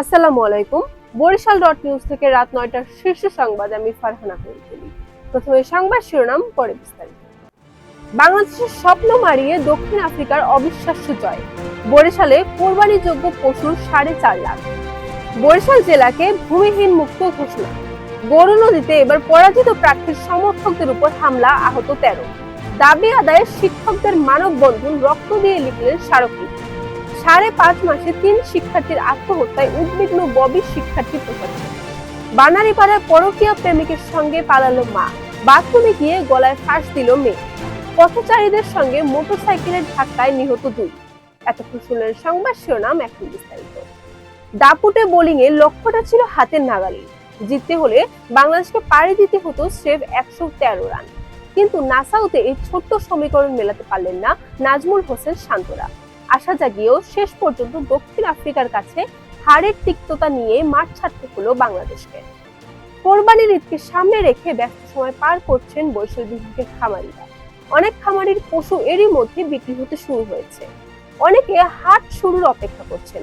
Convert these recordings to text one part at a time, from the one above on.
আসসালামু আলাইকুম। Barishal dot news থেকে রাত নয়টার শীর্ষ সংবাদ আমি ফারহানা করিতুলি প্রথমে সংবাদ শিরোনাম, পরে বিস্তারিত। বাংলাদেশের স্বপ্ন মারিয়ে দক্ষিণ আফ্রিকার অবিশ্বাস্য জয়। বরিশালে কোরবানিযোগ্য পশুর সাড়ে চার লাখ। বরিশাল জেলাকে ভূমিহীন মুক্ত ঘোষণা। গরু নদীতে এবার পরাজিত প্রার্থীর সমর্থকদের উপর হামলা, আহত তেরো। দাবি আদায়ে শিক্ষকদের মানববন্ধন রক্ত দিয়ে লিখলেন স্মারকলিপি। সাড়ে পাঁচ মাসে তিন শিক্ষার্থীর আত্মহত্যায় উদ্বিগ্ন ববি শিক্ষার্থী প্রশাসন বানারীপাড়ায় পরকীয়া প্রেমিকের সঙ্গে পালালো মা। বাথরুমে গিয়ে গলায় ফাঁস দিল মেয়ে। পথচারীদের সঙ্গে মোটরসাইকেলের ধাক্কায় নিহত দুই। এতক্ষণ শুনলেন সংবাদ শিরোনাম এখন বিস্তারিত। দাপুটে বোলিং এ লক্ষ্যটা ছিল হাতের নাগালি। জিততে হলে বাংলাদেশকে পাড়ি দিতে হতো স্রেফ একশো তেরো রান। কিন্তু নাসাউতে এই ছোট্ট সমীকরণ মেলাতে পারলেন না নাজমুল হোসেন শান্তরা। আশা জাগিয়েও শেষ পর্যন্ত দক্ষিণ আফ্রিকার কাছে হারের তিক্ততা নিয়ে মাঠ ছাড়তে হলো বাংলাদেশকে। কোরবানির ঈদকে সামনে রেখে ব্যস্ত সময় পার করছেন বরিশাল বিভাগের খামারিরা। অনেক খামারির পশু এরই মধ্যে বিক্রি হতে শুরু হয়েছে। অনেকে হাট শুরুর অপেক্ষা করছেন।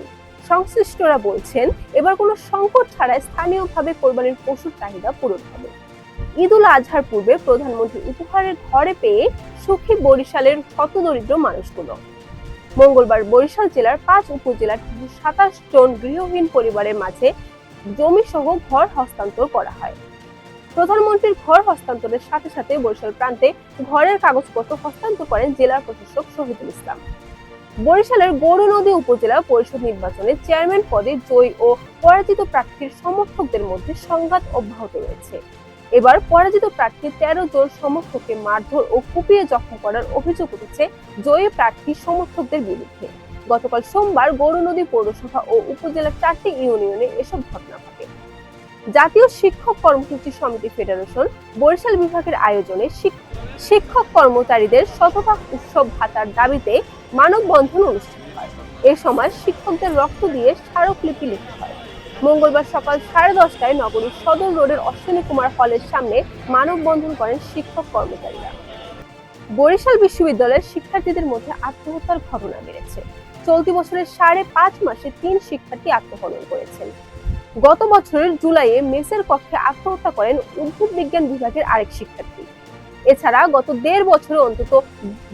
সংশ্লিষ্টরা বলছেন, এবার কোনো সংকট ছাড়াই স্থানীয়ভাবে কোরবানির পশুর চাহিদা পূরণ হবে। ঈদ উল আজহার পূর্বে প্রধানমন্ত্রী উপহারের ঘরে পেয়ে সুখী বরিশালের হতদরিদ্র মানুষগুলো। মঙ্গলবার বরিশাল জেলার পাঁচ উপজেলার সাতাশ জন গৃহহীন পরিবারের মাঝে জমি সহ ঘর হস্তান্তর করা হয়। প্রধানমন্ত্রীর ঘর হস্তান্তরের সাথে সাথে বরিশাল প্রান্তে ঘরের কাগজপত্র হস্তান্তর করেন জেলা প্রশাসক শহীদুল ইসলাম। বরিশালের গৌর নদী উপজেলা পরিষদ নির্বাচনে চেয়ারম্যান পদে জয়ী ও পরাজিত প্রার্থীর সমর্থকদের মধ্যে সংঘাত অব্যাহত রয়েছে। এবার পরাজিত প্রার্থী তেরো জন সমর্থককে মারধর ও কুপিয়ে জখম করার অভিযোগ উঠেছে জয়ী প্রার্থী সমর্থকদের বিরুদ্ধে। গতকাল সোমবার গৌরনদী পৌরসভা ও উপজেলার চারটি ইউনিয়নে এসব ঘটনা ঘটে। জাতীয় শিক্ষক কর্মসূচি সমিতি ফেডারেশন বরিশাল বিভাগের আয়োজনে শিক- শিক্ষক কর্মচারীদের শতভাগ উৎসব ভাতার দাবিতে মানববন্ধন অনুষ্ঠিত হয়। এ সময় শিক্ষকদের রক্ত দিয়ে স্মারকলিপি লিখা হয়। মঙ্গলবার সকাল সাড়ে দশটায় নগরীর সদর রোডের অশ্বিনী কুমার হলের সামনে মানববন্ধন করেন শিক্ষক কর্মচারীরা। বরিশাল বিশ্ববিদ্যালয়ের শিক্ষার্থীদের মধ্যে আত্মহত্যার ঘটনা বেড়েছে। চলতি বছরের সাড়ে পাঁচ মাসে তিন শিক্ষার্থী আত্মহনন করেছেন। গত বছরের জুলাইয়ে মেসের কক্ষে আত্মহত্যা করেন উদ্ভিদ বিজ্ঞান বিভাগের আরেক শিক্ষার্থী। এছাড়া গত দেড় বছরে অন্তত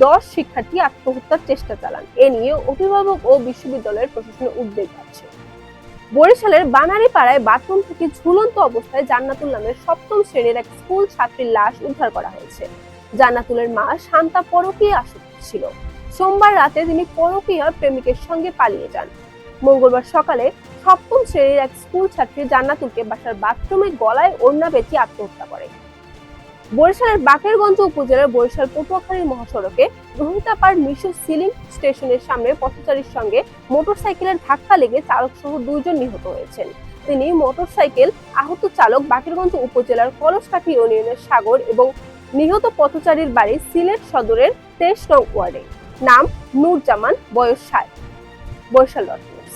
দশ শিক্ষার্থী আত্মহত্যার চেষ্টা চালান। এ নিয়ে অভিভাবক ও বিশ্ববিদ্যালয়ের প্রশাসনের উদ্বেগ আছে বরিশালের বানারী পাড়ায় বাথরুম থেকে ঝুলন্ত অবস্থায় জান্নাতুল নামের সপ্তম শ্রেণির এক স্কুল ছাত্রীর লাশ উদ্ধার করা হয়েছে। জান্নাতুলের মা শান্তা পরকীয়া আসক্ত ছিল। সোমবার রাতে তিনি পরকীয়া প্রেমিকের সঙ্গে পালিয়ে যান। মঙ্গলবার সকালে সপ্তম শ্রেণির এক স্কুল ছাত্রী জান্নাতুলকে বাসার বাথরুমে গলায় ওড়না বেঁচে আত্মহত্যা করে। বরিশালের বাকেরগঞ্জ উপজেলার বরিশাল পটুয়াখালীর মহাসড়কে রোহিতাপাড় মিশু সিলিং স্টেশনের সামনে পথচারীর সঙ্গে মোটরসাইকেলের ধাক্কা লেগে চালক সহ দুইজন নিহত হয়েছেন। তিনি মোটরসাইকেল আহত চালক বাকেরগঞ্জ উপজেলার কলসকাঠি ইউনিয়নের সাগর এবং নিহত পথচারীর বাড়ি সিলেট সদরের তেইশ নং ওয়ার্ডে। নাম নূরজামান, বয়স ষাট। নিউজ।